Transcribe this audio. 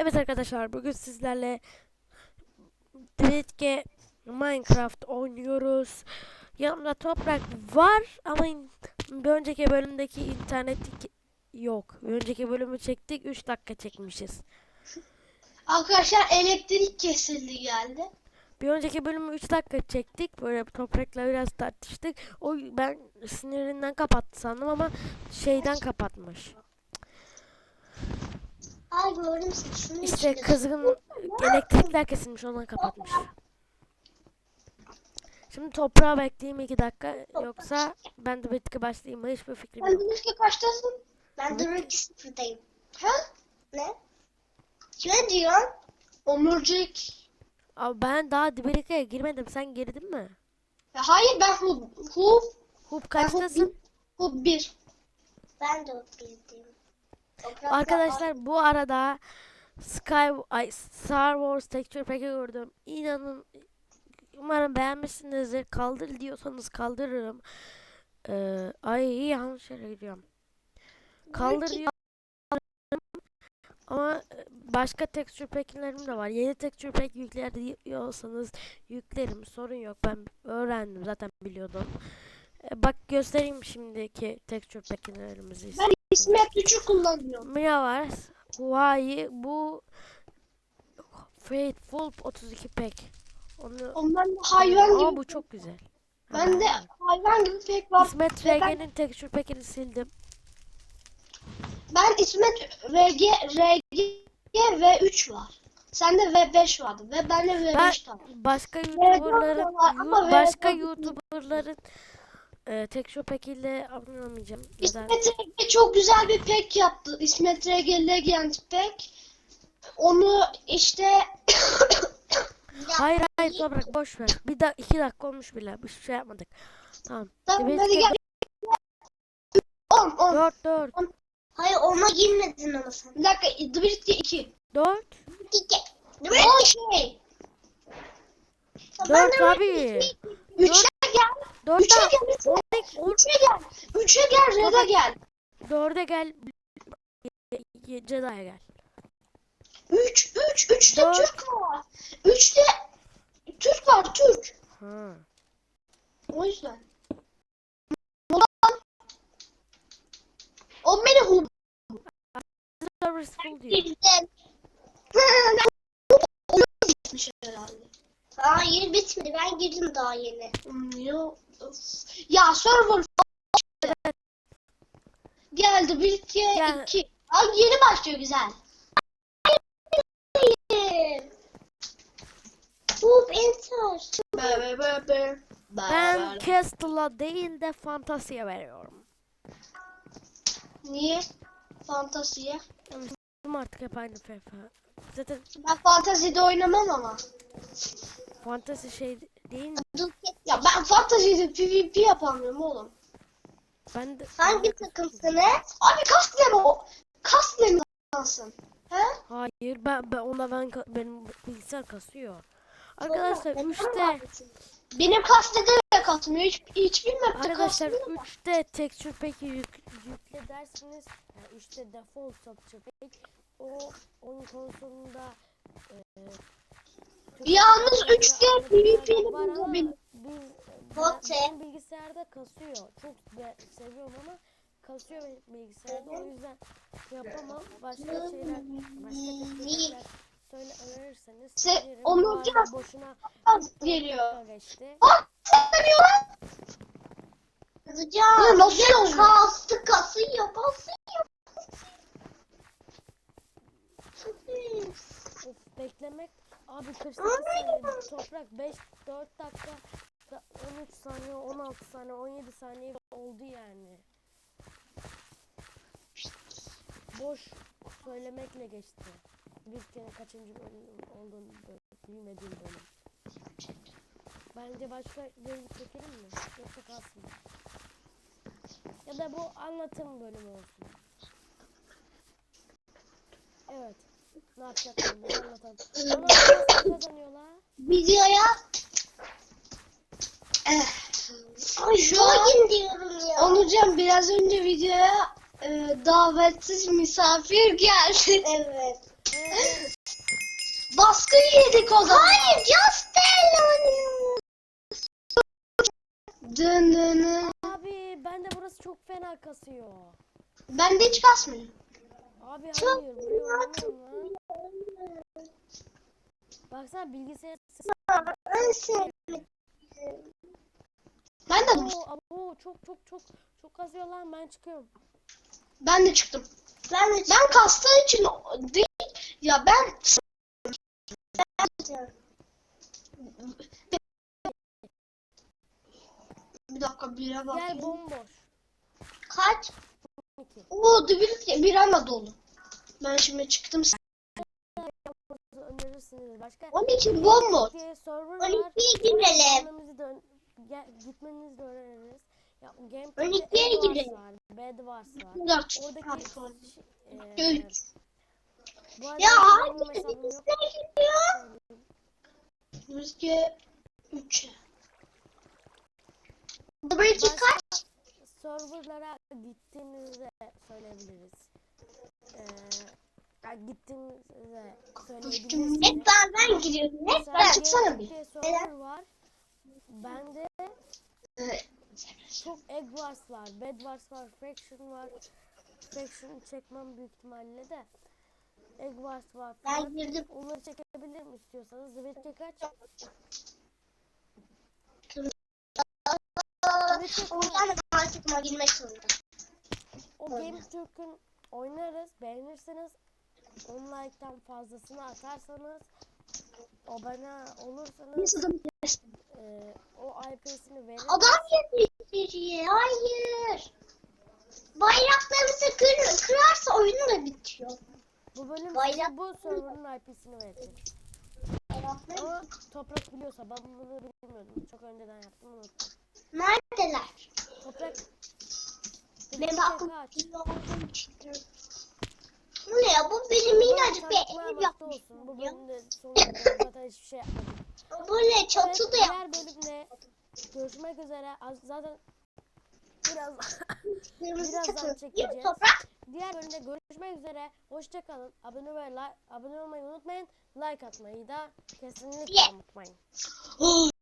Evet arkadaşlar bugün sizlerle Twitch'e Minecraft oynuyoruz. Yanımda toprak var ama bir önceki bölümdeki internet yok. Bir önceki bölümü çektik 3 dakika çekmişiz. Arkadaşlar elektrik kesildi geldi. Bir önceki bölümü 3 dakika çektik. Böyle toprakla biraz tartıştık. O ben sinirinden kapattı sandım ama şeyden kapatmış. Gördüm saçını İşte kızgın elektrikler kesilmiş ondan kapatmış. Şimdi toprağa bekleyeyim 2 dakika yoksa ben de bitki başlayayım mı hiçbir fikrim Ben yok. de ki kaçtasın? Ben de bir sıfırdayım. Ha? Ne? Kime diyorsun? Omurcuk. Abi ben daha Dibirike'ye girmedim sen girdin mi? Ya hayır ben hub. Hub. Hub Ben kaçtasın? Hub bir. Ben de hub birdim. Arkadaşlar bu arada Sky ay, Star Wars Texture Pack'i gördüm. İnanın umarım beğenmişsinizdir. Kaldır diyorsanız kaldırırım. Ee, ay yanlış yere gidiyorum. Kaldır diyor. Ama e, başka texture pack'lerim de var. Yeni texture pack yükler diyorsanız yüklerim. Sorun yok. Ben öğrendim. Zaten biliyordum. E, bak göstereyim şimdiki texture pack'lerimizi. Ben İsmet 3'ü kullanıyorum. Mira var. Huawei bu Faithful 32 pack. Onu Ondan da hayvan Ama gibi. bu çok güzel. Ben de Ha. hayvan gibi pek var. İsmet Ve ben- RG'nin texture pack'ini sildim. Ben İsmet RG, RG ve 3 var. Sende V5 vardı ve bende V5 Ben var. başka YouTuber'ların başka V4 YouTuber'ların e, texture pack'iyle abone olmayacağım. Neden? İsmet RG çok güzel bir pack yaptı. İsmet RG Legend pack. Onu işte Hayır hayır toprak boş ver. Bir da iki dakika olmuş bile. Bir şey yapmadık. Tamam. Tamam hadi gel. 10 10. 4 4 Hayır ona girmedin ama sen. Bir dakika The Bridge 2. 4 2. The Bridge 2. 4 abi. 3'e gel. 4 3'e gel. 3'e gel. 3'e gel. Red'e gel. 4'e gel. Ye- Jedi'ye gel. 3 3 3'te Dört. Türk var. 3'te Türk var Türk. Ha. O yüzden. Ulan. O beni hub. Service full diyor. Herhalde. Hayır bitmedi. Ben girdim daha yeni. Yo. Ya server geldi. Bir iki, Gel. iki. Ay yeni başlıyor güzel. Hub enter. Be be be be. Ben Castle'a değil de Fantasy'ye veriyorum. Niye? Fantasiye. Artık hep aynı FIFA. Zaten Ben fantazide oynamam ama. Fantasy şey değil mi? Ya ben fantazide PvP yapamıyorum oğlum. Ben de Hangi takımsınız? Abi kast ne o? Kast ne nasılsın? He? Hayır ben, ben ona ben ka- benim bilgisayar kasıyor. Arkadaşlar Benim 3'te Benim kast de kasmıyor. Hiç, hiçbir map'te Arkadaşlar kasmıyor. 3'te texture pack'i yük, yükle dersiniz. Yani 3'te default texture pack. O oyun konsolunda e, Yalnız konsolunda 3'te anlatımlarda PvP'li var ama bulabilir. Biz, Bote. ben, benim bilgisayarda kasıyor. Çok be- seviyorum ama kasıyor benim bilgisayarda. O yüzden yapamam. Başka şeyler, başka teknikler söyle önerirseniz Se- sevinirim. onu Bu arada biraz- boşuna Az geliyor. geçti. Aa! Sevmiyor lan. Kızacağım. Nasıl yazıyor? Kastı kasıyor. Basıyor. Of, beklemek abi 48 saniye toprak 5 4 dakika da 13 saniye 16 saniye 17 saniye oldu yani. Boş söylemekle geçti. Bir kere kaçıncı bölüm olduğunu bilmediğim bölüm. Bence başka bölüm çekelim mi? Yoksa kalsın. Ya da bu anlatım bölümü olsun. Evet. Ne yapacaklar bunu anlatalım. Ona nasıl kazanıyorlar? Videoya Ay şu an diyorum ya. Onurcan biraz önce videoya e, davetsiz misafir geldi. Evet. Evet. Baskı yedik o zaman. Hayır Justin oynuyor. Dın dın dın. Abi ben de burası çok fena kasıyor. Ben de hiç kasmıyor. Abi Çok hayır buraya oynamıyorum lan. Baksana bilgisayar. Ben de Oo, abo, çok çok çok çok kasıyor lan ben çıkıyorum. ben de çıktım. Ben de ben kastığı için değil. Ya ben bir dakika bire Gel bakayım. bomboş. Kaç? 12. Oo bir, bir ama dolu. Ben şimdi çıktım. Önerirsiniz başka. 12 bomboş. diye server 12'ye var. girelim. Gitmemizi de, gitmenizi de öneririz. Ya Game 12'ye girelim. var. Bedwars var. 4. Oradaki Pardon. e, Ya hangi ikisine gidiyor? Rüzgar 3. Burası Başka kaç? serverlara gittiğinizde söyleyebiliriz. Ee, ya gittiğinizde söyleyebilirsiniz. Hep ben ben giriyorum. Hep Mesela ben çıksana bir. Server var. Bende Evet. çok Egg Wars var, Bed Wars var, Faction var. Faction çekmem büyük ihtimalle de. Egg Wars var. Ben girdim. Onları çekebilirim istiyorsanız. Zıvetçe kaç? O yüzden takıma girmek zorunda. O Game Türk'ün oynarız. Beğenirseniz 10 like'tan fazlasını atarsanız abone olursanız e, o IP'sini veririz. Adam yemiş içeriye. Hayır. Bayraklarımızı kır, kırarsa oyun da bitiyor. Bu bölüm Bayrak- bu server'ın IP'sini verecek. Ama toprak biliyorsa ben bunu bilmiyordum. Çok önceden yaptım unuttum. Neredeler? Toprak Benim aklım kaç? Bu ne ya? Bu benim minnacık bir ev yapmış. Bu bölümde sonunda zaten hiçbir şey yapmadım. Bu ne? Evet, Çatı da diğer yapmış. bölümde görüşmek üzere. Az- Zaten biraz birazdan çatı. çekeceğiz. Diğer bölümde görüşmek üzere. Hoşça kalın. Abone ve like, abone olmayı unutmayın. Like atmayı da kesinlikle Yeah. unutmayın.